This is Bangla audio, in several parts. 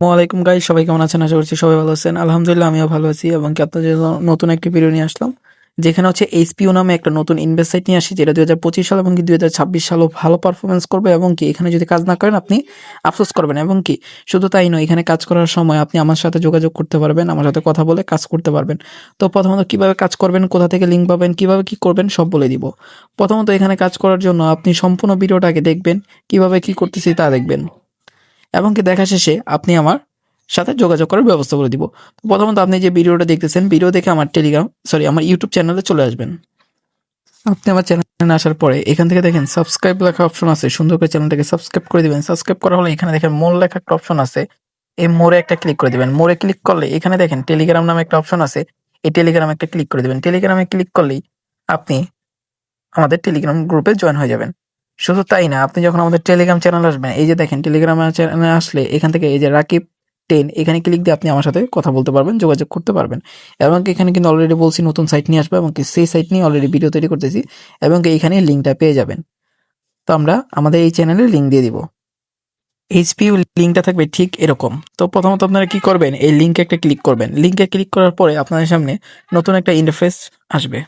ওয়ালাইকুম গাই সবাই কেমন আছেন? আশা করছি সবাই ভালো আছেন। আলহামদুলিল্লাহ, আমিও ভালো আছি এবং কি আপনাদের নতুন একটি ভিডিও নিয়ে আসলাম। যেখানে হচ্ছে এইচপিও নামে একটা নতুন ইনভেস্ট সাইট নিয়ে আসি, যেটা দুই হাজার পঁচিশ সাল এবং কি দুই হাজার ছাব্বিশ সালও ভালো পারফরমেন্স করবে এবং কি এখানে যদি কাজ না করেন আপনি আফসোস করবেন। এবং কি শুধু তাই নয়, এখানে কাজ করার সময় আপনি আমার সাথে যোগাযোগ করতে পারবেন, আমার সাথে কথা বলে কাজ করতে পারবেন। তো প্রথমত কীভাবে কাজ করবেন, কোথা থেকে লিঙ্ক পাবেন, কীভাবে কি করবেন, সব বলে দিব। প্রথমত এখানে কাজ করার জন্য আপনি সম্পূর্ণ ভিডিওটাকে দেখবেন, কীভাবে কি করতেছি তা দেখবেন। এবং কি দেখা শেষে আপনি আমার সাথে যোগাযোগ করার ব্যবস্থা করে দিব। তো প্রথমত আপনি যে ভিডিওটা দেখতেছেন, ভিডিও দেখে আমার টেলিগ্রাম সরি আমার ইউটিউব চ্যানেলে চলে আসবেন। আপনি আমার চ্যানেলে আসার পরে এখান থেকে দেখেন সাবস্ক্রাইব লেখা অপশন আছে। সুন্দর করে চ্যানেলটাকে সাবস্ক্রাইব করে দিবেন। সাবস্ক্রাইব করা হলে এখানে দেখেন মোর লেখা একটা অপশন আছে। এই মোড়ে একটা ক্লিক করে দিবেন। মোড়ে ক্লিক করলে এখানে দেখেন টেলিগ্রাম নামে একটা অপশন আছে। এই টেলিগ্রামে একটা ক্লিক করে দিবেন। টেলিগ্রামে ক্লিক করলেই আপনি আমাদের টেলিগ্রাম গ্রুপে জয়েন হয়ে যাবেন। শুধু তাই না, আপনি যখন আমাদের টেলিগ্রাম চ্যানেল আসবেন, এই যে দেখেন টেলিগ্রাম চ্যানেলে আসলে এখান থেকে এই যে রাকিব টেন এখানে ক্লিক দিয়ে আপনি আমার সাথে কথা বলতে পারবেন, যোগাযোগ করতে পারবেন। এবং এখানে কিন্তু অলরেডি বলছি নতুন সাইট নিয়ে আসবে এবং সেই সাইট নিয়ে অলরেডি ভিডিও তৈরি করতেছি এবং এইখানে লিঙ্কটা পেয়ে যাবেন। তো আমরা আমাদের এই চ্যানেলে লিঙ্ক দিয়ে দিব। এইচপিউ লিঙ্কটা থাকবে ঠিক এরকম। তো প্রথমত আপনারা কি করবেন? এই লিঙ্কে একটা ক্লিক করবেন। লিঙ্কে ক্লিক করার পরে আপনাদের সামনে নতুন একটা ইন্টারফেস আসবে।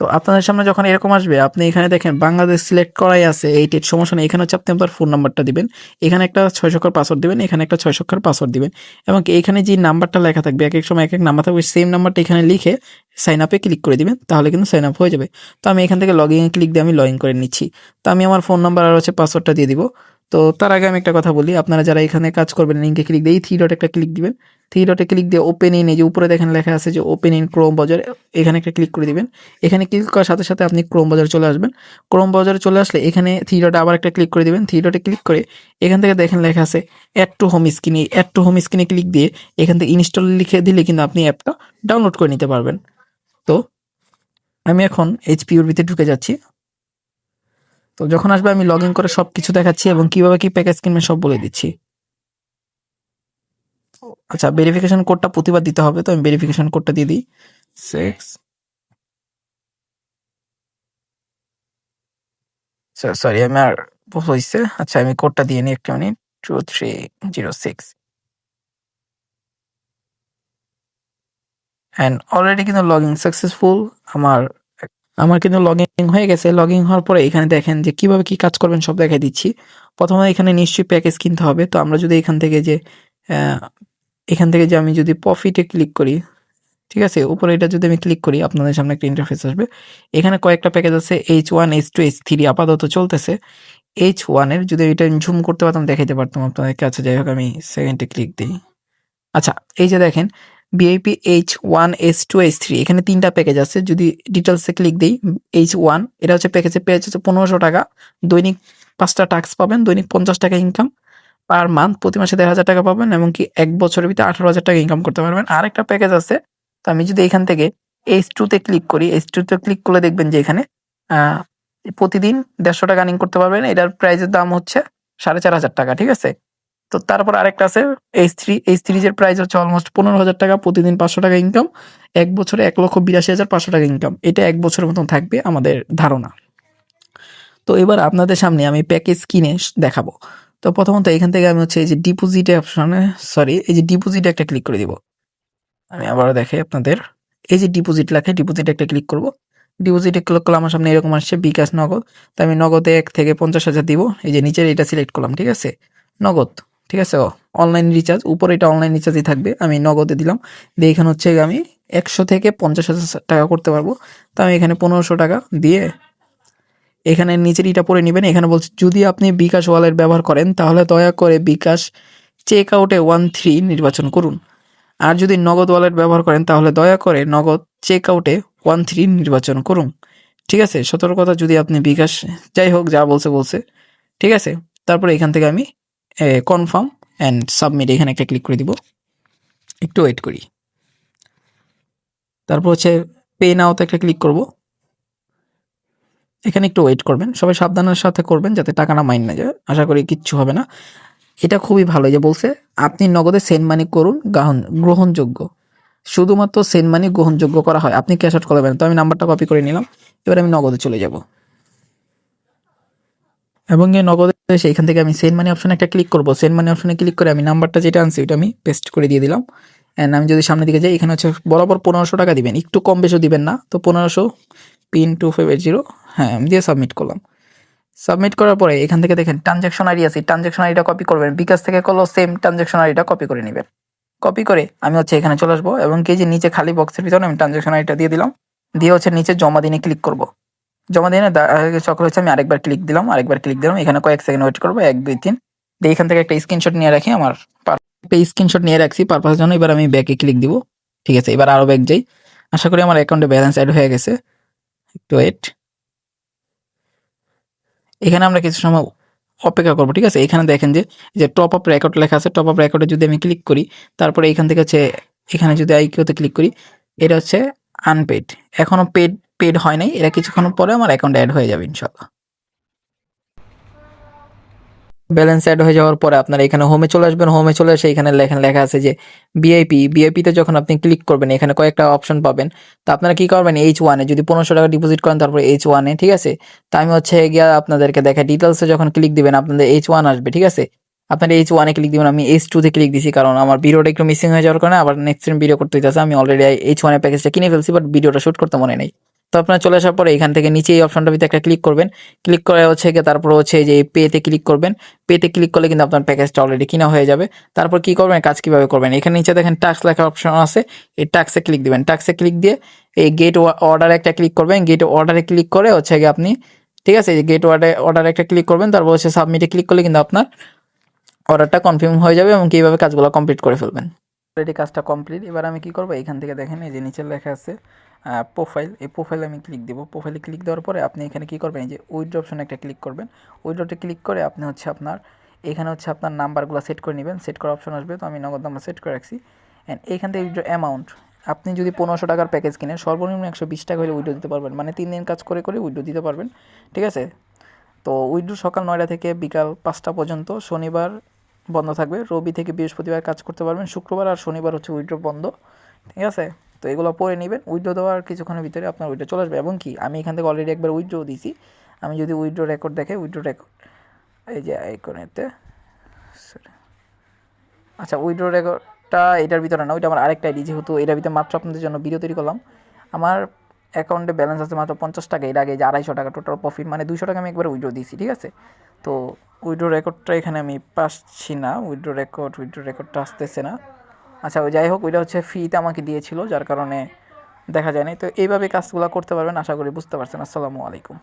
তো আপনাদের সামনে যখন এরকম আসবে, আপনি এখানে দেখেন বাংলাদেশ সিলেক্ট করাই আছে এইট এইট সমস্যা নেই। এখানে হচ্ছে আপনি আপনার ফোন নাম্বারটা দিবেন। এখানে একটা ছয় সংখ্যার পাসওয়ার্ড দিবেন, এখানে একটা ছয় সংখ্যার পাসওয়ার্ড দিবেন। এবং এখানে যে নাম্বারটা লেখা থাকবে, এক এক সময় এক এক নাম্বার থাকবে সেম নাম্বারটা এখানে লিখে সাইন আপে ক্লিক করে দিবেন, তাহলে কিন্তু সাইন আপ হয়ে যাবে। তো আমি এখান থেকে লগ ইন ক্লিক দিয়ে আমি লগ ইন করে নিচ্ছি। তো আমি আমার ফোন নাম্বার আর হচ্ছে পাসওয়ার্ডটা দিয়ে দিব। তো তার আগে আমি একটা কথা বলি। আপনারা যারা এখানে কাজ করবেন লিঙ্কে ক্লিক দিয়ে, এই থ্রি ডট একটা ক্লিক দিবেন। থ্রি ডটে ক্লিক দিয়ে ওপেন ইন এই যে উপরে দেখেন লেখা আছে যে ওপেন ইন ক্রোম বাজার এখানে একটা ক্লিক করে দিবেন। এখানে ক্লিক করার সাথে সাথে আপনি ক্রোম বাজারে চলে আসবেন। ক্রোম বাজারে চলে আসলে এখানে থ্রি ডটে আবার একটা ক্লিক করে দিবেন। থ্রি ডটে ক্লিক করে এখান থেকে দেখেন লেখা আছে অ্যাড টু হোম স্ক্রিনে অ্যাড টু হোম স্ক্রিনে ক্লিক দিয়ে এখান থেকে ইনস্টল লিখে দিলে কিন্তু আপনি অ্যাপটা ডাউনলোড করে নিতে পারবেন। তো আমি এখন এইচপিউর ভিতরে ঢুকে যাচ্ছি। তো যখন আসবে আমি লগ ইন করে সব কিছু দেখাচ্ছি এবং কীভাবে কি প্যাকেজ কিনবেন সব বলে দিচ্ছি। আচ্ছা ভেরিফিকেশন কোডটা প্রতিবার দিতে হবে, তো আমি ভেরিফিকেশন কোডটা দিয়ে দিই। সিক্স সরি আমি আর হয়েছে আচ্ছা আমি কোডটা দিয়ে নিই একটা minute two three zero six and already কিন্তু লগ ইন সাকসেসফুল আমার আমার কিন্তু লগ ইন হয়ে গেছে। লগ ইন হওয়ার পরে এখানে দেখেন যে কীভাবে কি কাজ করবেন সব দেখাই দিচ্ছি। প্রথমে এখানে নিশ্চয়ই প্যাকেজ কিনতে হবে। তো আমরা যদি এখান থেকে যে এখান থেকে যে আমি যদি প্রফিটে ক্লিক করি, ঠিক আছে? উপরে এটা যদি আমি ক্লিক করি, আপনাদের সামনে একটা ইন্টারফেস আসবে। এখানে কয়েকটা প্যাকেজ আছে H one H two H three আপাতত চলতেছে। এইচ ওয়ানের যদি এটা ঝুম করতে পারতাম, দেখাইতে পারতাম আপনাদের কাছে যাই হোক, আমি সেকেন্ডে ক্লিক দিই। আচ্ছা এই যে দেখেন VIP H one H two H three এখানে তিনটা প্যাকেজ আছে, যদি ডিটেলসে ক্লিক দিই এইচ ওয়ান এটা হচ্ছে প্যাকেজের প্রাইস হচ্ছে পনেরোশো টাকা, দৈনিক পাঁচটা টাক্স পাবেন, দৈনিক পঞ্চাশ টাকা ইনকাম পার মান্থ প্রতি মাসে দেড় হাজার টাকা পাবেন, এবং কি এক বছরের ভিতরে আঠারো হাজার টাকা ইনকাম করতে পারবেন। আর একটা প্যাকেজ আছে, তো আমি যদি এখান থেকে এইচ টুতে ক্লিক করি এইচ টুতে ক্লিক করলে দেখবেন যে এখানে প্রতিদিন দেড়শো টাকা আর্নিং করতে পারবেন, এটার প্রাইসের দাম হচ্ছে সাড়ে চার হাজার টাকা, ঠিক আছে? তো তারপর আরেকটা আছে এইচ থ্রি এইচ থ্রিজের প্রাইস হচ্ছে অলমোস্ট পনেরো হাজার টাকা, প্রতিদিন পাঁচশো টাকা ইনকাম এক বছরে এক লক্ষ বিরাশি হাজার পাঁচশো টাকা ইনকাম এটা এক বছরের মতন থাকবে আমাদের ধারণা। তো এবার আপনাদের সামনে আমি প্যাকেজ কিনে দেখাবো। তো প্রথমত এখান থেকে আমি হচ্ছে এই যে ডিপোজিট অপশনে সরি এই যে ডিপোজিট একটা ক্লিক করে দিব। আমি আবারও দেখাই আপনাদের, এই যে ডিপোজিট লেখে ডিপোজিট একটা ক্লিক করব। ডিপোজিটে ক্লিক করলে আমার সামনে এরকম আসছে, বিকাশ নগদ। তো আমি নগদে এক থেকে পঞ্চাশ হাজার দিব। এই যে নিচের এটা সিলেক্ট করলাম, ঠিক আছে? নগদ। ঠিক আছে? অনলাইন রিচার্জ উপরে এটা অনলাইন রিচার্জই থাকবে। আমি নগদে দিলাম। দিয়ে এখানে হচ্ছে আমি একশো থেকে পঞ্চাশ হাজার টাকা করতে পারব। তো আমি এখানে পনেরোশো টাকা দিয়ে এখানে নিচের ইটা পরে নেবেন। এখানে বলছে, যদি আপনি বিকাশ ওয়ালেট ব্যবহার করেন, তাহলে দয়া করে বিকাশ চেক আউটে ওয়ান থ্রি নির্বাচন করুন। আর যদি নগদ ওয়ালেট ব্যবহার করেন, তাহলে দয়া করে নগদ চেক আউটে ওয়ান থ্রি নির্বাচন করুন। ঠিক আছে? সতর্কতা, যদি আপনি বিকাশ, যাই হোক, যা বলছে বলছে। ঠিক আছে? তারপরে এখান থেকে আমি কনফার্ম অ্যান্ড সাবমিট এখানে একটা ক্লিক করে দিব। একটু ওয়েট করি। তারপর হচ্ছে পে নাওতে একটা ক্লিক করব। এখানে একটু ওয়েট করবেন। সবাই সাবধানের সাথে করবেন যাতে টাকা না মাইন না যায়। আশা করি কিচ্ছু হবে না। এটা খুবই ভালো। যে বলছে, আপনি নগদে সেন্ড মানি করুন, গ্রহণ, গ্রহণযোগ্য। শুধুমাত্র সেন্ড মানি গ্রহণযোগ্য করা হয়। আপনি ক্যাশ আউট করবেন। তো আমি নাম্বারটা কপি করে নিলাম। এবার আমি নগদে চলে যাব। এবং এই নগদে সেইখান থেকে আমি সেন্ড মানি অপশনে একটা ক্লিক করব। সেন্ড মানি অপশনে ক্লিক করে আমি নাম্বারটা যেটা আনছি ওইটা আমি পেস্ট করে দিয়ে দিলাম। অ্যান্ড আমি যদি সামনের দিকে যাই, এখানে হচ্ছে বরাবর পনেরোশো টাকা দিবেন। একটু কম বেশিও দিবেন না। তো পনেরোশো pin two five eight zero হ্যাঁ আমি দিয়ে সাবমিট করলাম। সাবমিট করার পরে এখান থেকে দেখেন ট্রানজ্যাকশন আইডি আছে। ট্রানজ্যাকশন আইডিটা কপি করবেন। বিকাশ থেকে করলেও সেম ট্রানজ্যাকশন আইডিটা কপি করে নেবেন। কপি করে আমি হচ্ছে এখানে চলে আসব এবং কি যে নিচে খালি বক্সের ভিতরে আমি ট্রানজ্যাকশন আইডিটা দিয়ে দিলাম। দিয়ে হচ্ছে নিচে জমা দিনে ক্লিক করব। জমা দিনে সকল হচ্ছে আমি আরেকবার ক্লিক দিলাম, আরেকবার ক্লিক দিলাম, এখানে কয়েক সেকেন্ড ওয়েট করব, এক, দুই, তিন। দিয়ে এখান থেকে একটা স্ক্রিনশট নিয়ে রাখি, আমার একটা স্ক্রিনশট নিয়ে রাখছি পারপাসের জন্য এবার আমি ব্যাকে ক্লিক দিব। ঠিক আছে, এবার আরও ব্যাক যাই। আশা করি আমার অ্যাকাউন্টে ব্যালেন্স অ্যাড হয়ে গেছে। একটু ওয়েট এখানে আমরা কিছু সময় অপেক্ষা করব, ঠিক আছে? এখানে দেখেন যে যে টপ আপ রেকর্ড লেখা আছে টপ আপ রেকর্ডে যদি আমি ক্লিক করি, তারপরে এখান থেকে হচ্ছে, এখানে যদি আইকিউতে ক্লিক করি, এটা হচ্ছে আনপেড এখনও পেড পেড হয় নাই এটা কিছুক্ষণ পরে আমার অ্যাকাউন্টে অ্যাড হয়ে যাবে ইনশাল্লাহ ব্যালেন্স অ্যাড হয়ে যাওয়ার পরে আপনারা এখানে হোমে চলে আসবেন হোমে চলে এসে এখানে লেখা লেখা আছে যে বিআইপি বিআইপিতে যখন আপনি ক্লিক করবেন, এখানে কয়েকটা অপশন পাবেন। তো আপনারা কি করবেন এইচ ওয়ানে যদি পনেরোশো টাকা ডিপোজিট করেন, তারপরে এইচ ওয়ানে ঠিক আছে? তো আমি হচ্ছে গিয়া আপনাদেরকে দেখা ডিটেলসে যখন ক্লিক দিবেন, আপনাদের এইচ ওয়ান আসবে, ঠিক আছে? আপনার এইচ ওয়ানে ক্লিক দিবেন, আমি এইচ টুতে ক্লিক দিছি, কারণ আমার ভিডিওটা একটু মিসিং হয়ে যাওয়ার কারণে আবার নেক্সট টাইম ভিডিও করতে হইতেছে। আমি অলরেডি এইচ ওয়ানের প্যাকেজটা কিনে ফেলছি বাট ভিডিওটা শুট করতে মনে নেই। তো আপনারা চলে আসার পরে এখান থেকে নিচে এই অপশনটা ভিতরে একটা ক্লিক করবেন। ক্লিক করে হচ্ছে গিয়ে তারপর হচ্ছে যে পেতে ক্লিক করবেন। পেতে ক্লিক করলে কিন্তু আপনার প্যাকেজটা অলরেডি কিনা হয়ে যাবে। তারপর কি করবেন? কাজ কীভাবে করবেন? এখানে নিচে দেখেন টাক্স লেখা অপশন আছে। এই টাক্সে ক্লিক দিবেন। টাক্সে ক্লিক দিয়ে এই গেট অর্ডারে একটা ক্লিক করবেন। গেট অর্ডারে ক্লিক করে হচ্ছে গিয়ে আপনি, ঠিক আছে? গেট অর্ডারে অর্ডারে একটা ক্লিক করবেন। তারপর হচ্ছে সাবমিটে ক্লিক করলে কিন্তু আপনার অর্ডারটা কনফার্ম হয়ে যাবে এবং কীভাবে কাজগুলো কমপ্লিট করে ফেলবেন। অলরেডি কাজটা কমপ্লিট এবার আমি কি করব? এখান থেকে দেখেন এই যে নিচে লেখা আছে। প্রোফাইল এই প্রোফাইলে আমি ক্লিক দিব। প্রোফাইলে ক্লিক দেওয়ার পরে আপনি এখানে কি করবেন, এই যে উইড্রো অপশনে একটা ক্লিক করবেন। উইড্রোতে ক্লিক করে আপনি হচ্ছে আপনার, এখানে হচ্ছে আপনার নাম্বারগুলো সেট করে নেবেন। সেট করার অপশন আসবে, তো আমি নগদ নাম্বার সেট করে রাখছি। অ্যান্ড এইখান থেকে উইড্রো অ্যামাউন্ট আপনি যদি পনেরোশো টাকার প্যাকেজ কিনেন, সর্বনিম্ন একশো বিশ টাকা হলে উইড্রো দিতে পারবেন। মানে তিন দিন কাজ করে করে উইড্রো দিতে পারবেন, ঠিক আছে? তো উইড্রো সকাল নয়টা থেকে বিকাল পাঁচটা পর্যন্ত, শনিবার বন্ধ থাকবে। রবি থেকে বৃহস্পতিবার কাজ করতে পারবেন। শুক্রবার আর শনিবার হচ্ছে উইড্রো বন্ধ, ঠিক আছে? তো এগুলো পরে নেবেন উইড্রো দেওয়ার কিছুক্ষণের ভিতরে আপনার উইড্রো চলে আসবে। এবং কি, আমি এখান থেকে অলরেডি একবার উইড্রো দিয়েছি আমি যদি উইড্রো রেকর্ড দেখে উইড্রো রেকর্ড এই যে আইকনেতে আচ্ছা উইড্রো রেকর্ডটা এটার ভিতরে না, ওইটা আমার আরেকটা আইডি যেহেতু এটার ভিতরে মাত্র আপনাদের জন্য ভিডিও তৈরি করলাম। আমার অ্যাকাউন্টে ব্যালেন্স আছে মাত্র পঞ্চাশ টাকা, এর আগে যে আড়াইশো টাকা টোটাল প্রফিট মানে দুশো টাকা আমি একবার উইড্রো দিয়েছি ঠিক আছে? তো উইড্রো রেকর্ডটা এখানে আমি পাচ্ছি না উইড্রো রেকর্ড উইড্রো রেকর্ডটা আসতেছে না। আচ্ছা যাই হোক, ওইটা হচ্ছে ফিতে আমাকে দিয়েছিল, যার কারণে দেখা যায়নি। তো এইভাবে কাজগুলো করতে পারবেন, আশা করি বুঝতে পারছেন। আসসালামু আলাইকুম।